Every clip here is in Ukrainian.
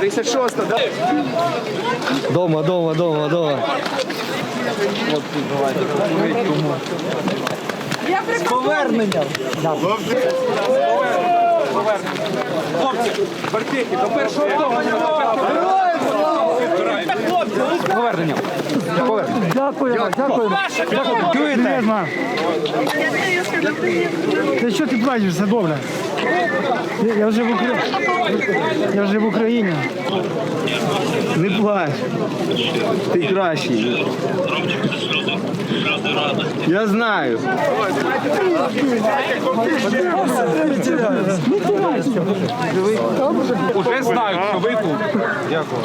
36, да? Дома, дома, дома, дома. От тут давайте поговорить кому. З поверненням. Хлопці, бартики, до першого того. Дякуємо, дякую. Дякую. Ти що ти плачешся, добре. Я- Я вже в Україні. Я вже в Україні. Не плач. Ти кращий. Я знаю. Уже знають, що ви тут. Дякую.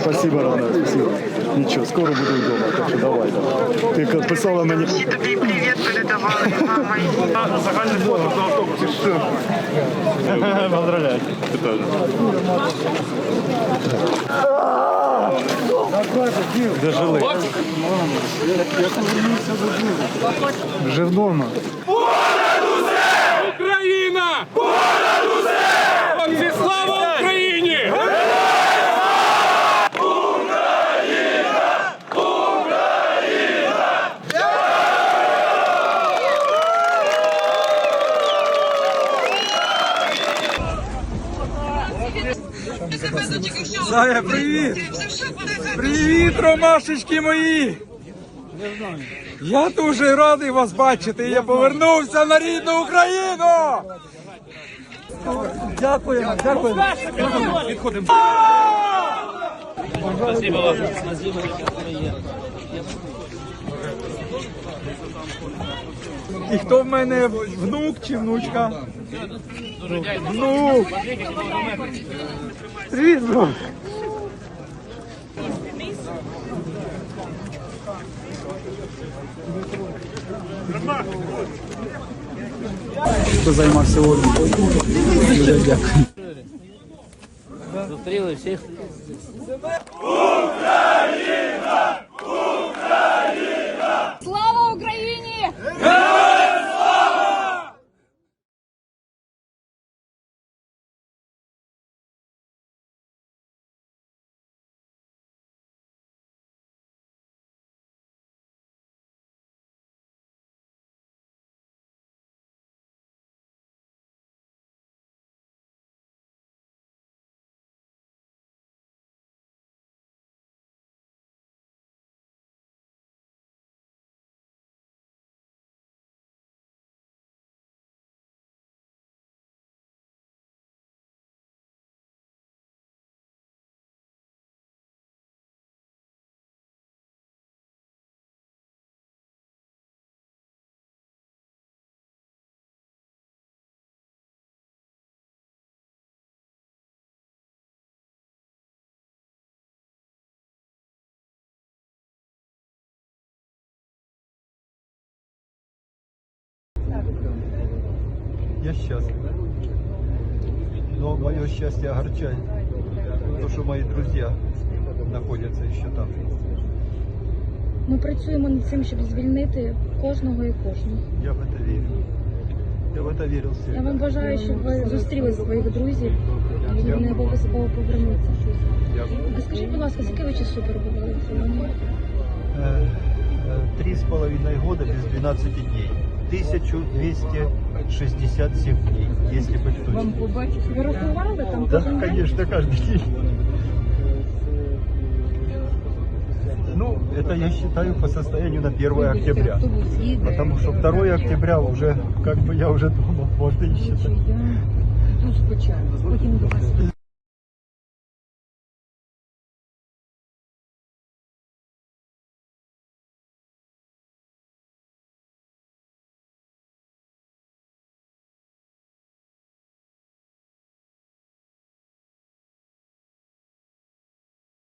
Спасибо, Рана, спасибо. Нічого, скоро буду вдома, так що давай. давай. Ти писала мені. Тобі привіт передавали мама. Загальне фото на автобусі? Поздравляю. Дожили. Вже вдома. Україна! Понад усе! Хлопці, слава Україні! Зая, привіт! Привіт, ромашечки мої! Я дуже радий вас бачити. Я повернувся на рідну Україну! Дякуємо, дякуємо. Відходимо. І хто в мене внук чи внучка? Внук! Привіт, внук! Хто займався? Дуже дякую. Зустріли всіх. Слава счастлив. Но мое счастье огорчает. То, что мои друзья находятся еще там. Ми працюємо над цим, щоб звільнити кожного і кожну. Я в это верю. Я в это верил Я всегда. вам бажаю, щоб ви зустріли своїх друзів і вони обов'язково повернуться. Дякую. А скажіть, будь ласка, скільки ви часу перебували в полоні? Э, э, Три с половиной года без 12 дней. 1267 дней, если быть точным. Ви рахували там Да, конечно, каждый день. Ну, это я считаю по состоянию на 1 октября. Потому что 2 октября уже, как бы я уже дома, можно и считать.